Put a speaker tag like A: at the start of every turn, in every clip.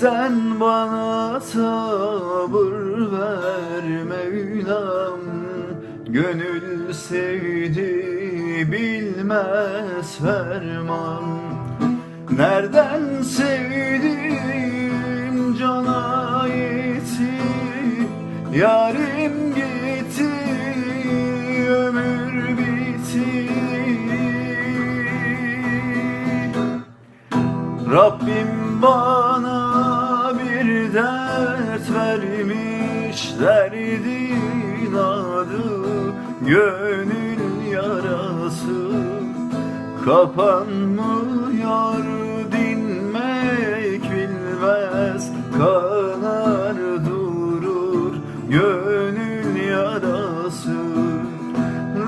A: sen bana sabır ver Mevlam. Gönül sevdi bilmez ferman. Nereden sevdim cana yetti Yarim gitti ömür bitti. Rabbim bana bir dert vermiş Derdin adı gönül yarası. Kapanmıyor dinmek bilmez Kanar durur gönül yarası.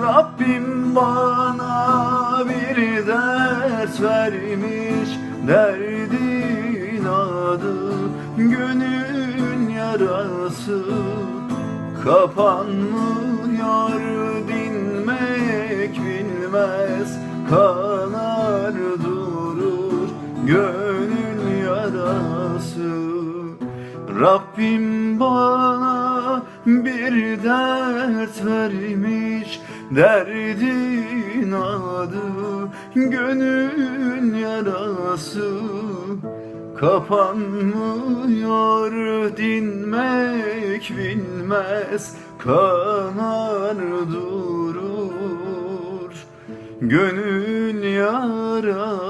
A: Rabbim bana bir dert vermiş Derdin adı gönül yarası. Kapanmıyor dinmek bilmez Kanar durur gönül yarası. Rabbim bana bir dert vermiş Derdin adı gönül yarası Kapanmıyor dinmek bilmez Kanar durur. Gönül yarası